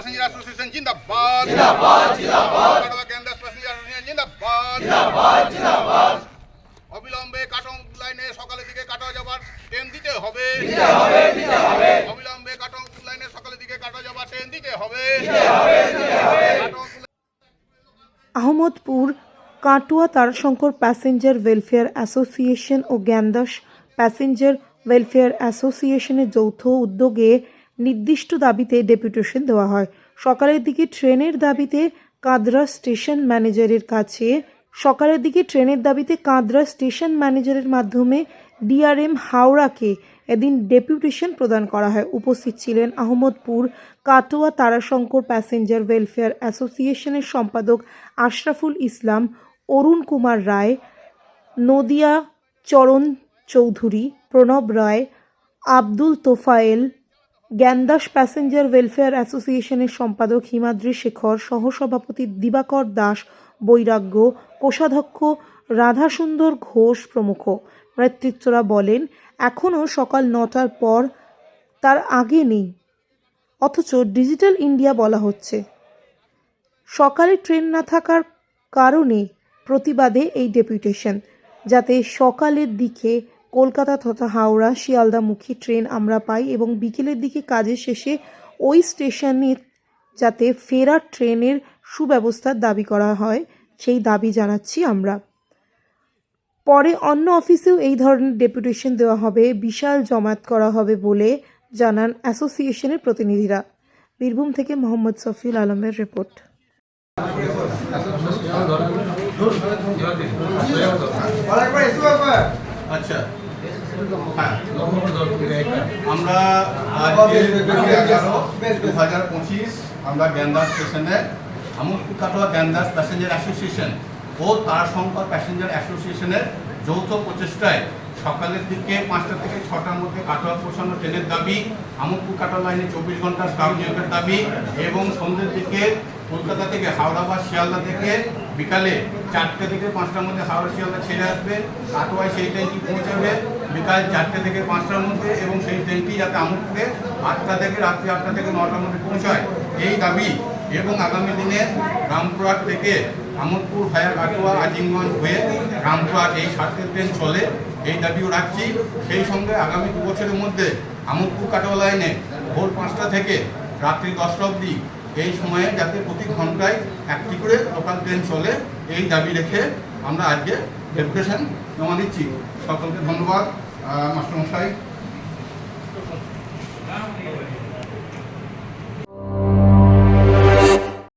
Passenger association জিন্দাবাদ জিন্দাবাদ জিন্দাবাদ গ্যান্দাস প্যাসেঞ্জার অ্যাসোসিয়েশন জিন্দাবাদ জিন্দাবাদ জিন্দাবাদ অবিলম্বে কাটন লাইনে সকালের দিকে কাটা যাবার ট্রেন দিতে হবে। দিতে হবে দিতে হবে। অবিলম্বে কাটন লাইনে সকালের দিকে কাটা যাবার ট্রেন দিতে হবে। দিতে হবে দিতে হবে। Ahmadpur Katwa Tarashankar passenger welfare association ও জ্ঞানদাস প্যাসেঞ্জার ওয়েলফেয়ার অ্যাসোসিয়েশনের যৌথ উদ্যোগে নির্দিষ্ট দাবিতে ডেপুটেশন দেওয়া হয়। সকালের দিকে ট্রেনের দাবিতে কাদরা স্টেশন ম্যানেজারের কাছে, সকালের দিকে ট্রেনের দাবিতে কাদরা স্টেশন ম্যানেজারের মাধ্যমে ডিআরএম হাওড়াকে এদিন ডেপুটেশন প্রদান করা হয়। উপস্থিত ছিলেন আহমদপুর কাটোয়া তারাশঙ্কর প্যাসেঞ্জার ওয়েলফেয়ার অ্যাসোসিয়েশনের সম্পাদক আশরাফুল ইসলাম, অরুণ কুমার রায়, নদিয়া চরণ চৌধুরী, প্রণব রায়, আব্দুল তোফায়েল জ্ঞানদাস প্যাসেঞ্জার ওয়েলফেয়ার অ্যাসোসিয়েশনের সম্পাদক হিমাদ্রি শেখর, সহসভাপতি দিবাকর দাস, বৈরাগ্য, কোষাধ্যক্ষ রাধাসুন্দর ঘোষ প্রমুখ। নেতৃত্বরা বলেন, এখনও সকাল নটার পর তার আগে নেই। অথচ ডিজিটাল ইন্ডিয়া বলা হচ্ছে, সকালে ট্রেন না থাকার কারণে প্রতিবাদে এই ডেপুটেশন, যাতে সকালের দিকে কলকাতা তথা হাওড়া শিয়ালদামুখী ট্রেন আমরা পাই এবং বিকেলের দিকে কাজের শেষে ওই স্টেশনে যাতে ফেরার ট্রেনের সুব্যবস্থার দাবি করা হয় সেই দাবি জানাচ্ছি আমরা পরে অন্য অফিসেও এই ধরনের ডেপুটেশন দেওয়া হবে বিশাল জমায়েত করা হবে বলে জানান অ্যাসোসিয়েশনের প্রতিনিধিরা বীরভূম থেকে মোহাম্মদ সফিউল আলমের রিপোর্ট আচ্ছা। হ্যাঁ আমরা দু হাজার পঁচিশ আমরা স্টেশনে কাটোয়া প্যাসেঞ্জার অ্যাসোসিয়েশন ও তারাশঙ্কর প্যাসেঞ্জার অ্যাসোসিয়েশনের যৌথ প্রচেষ্টায় সকালের দিকে পাঁচটা থেকে ছটার মধ্যে কাটোয়া পৌঁছানো ট্রেনের দাবি আমুদপুর কাটোয়া লাইনে চব্বিশ ঘণ্টা স্টাফ নিয়োগের দাবি এবং সন্ধ্যের দিকে কলকাতা থেকে হাওড়া বা শিয়ালদা থেকে বিকালে চারটে থেকে পাঁচটার মধ্যে হাওড়া শিয়ালদা ছেড়ে আসবে, কাটোয়ায় সেই ট্রেনটি পৌঁছাবে, বিকাল চারটে থেকে পাঁচটার মধ্যে এবং সেই ট্রেনটি যাতে আমুদপুরে আটটা থেকে রাত্রি আটটা থেকে নটার মধ্যে পৌঁছায়। এই দাবি এবং আগামী দিনে রামপুরহাট থেকে আমোদপুর ভায়া কাটোয়া আজিমগঞ্জ হয়ে রামপুরহাট এই সাতটি ট্রেন চলে, এই দাবিও রাখছি। সেই সঙ্গে আগামী দু বছরের মধ্যে আমোদপুর কাটোয়া লাইনে ভোর পাঁচটা থেকে রাত্রি দশটা অবধি এই সময়ে যাতে প্রতি ঘন্টায় একটি করে লোকাল ট্রেন চলে, এই দাবি রেখে আমরা আজকে ডেপুটেশন জমা দিচ্ছি। সকলকে ধন্যবাদ। মাস্টারমশাই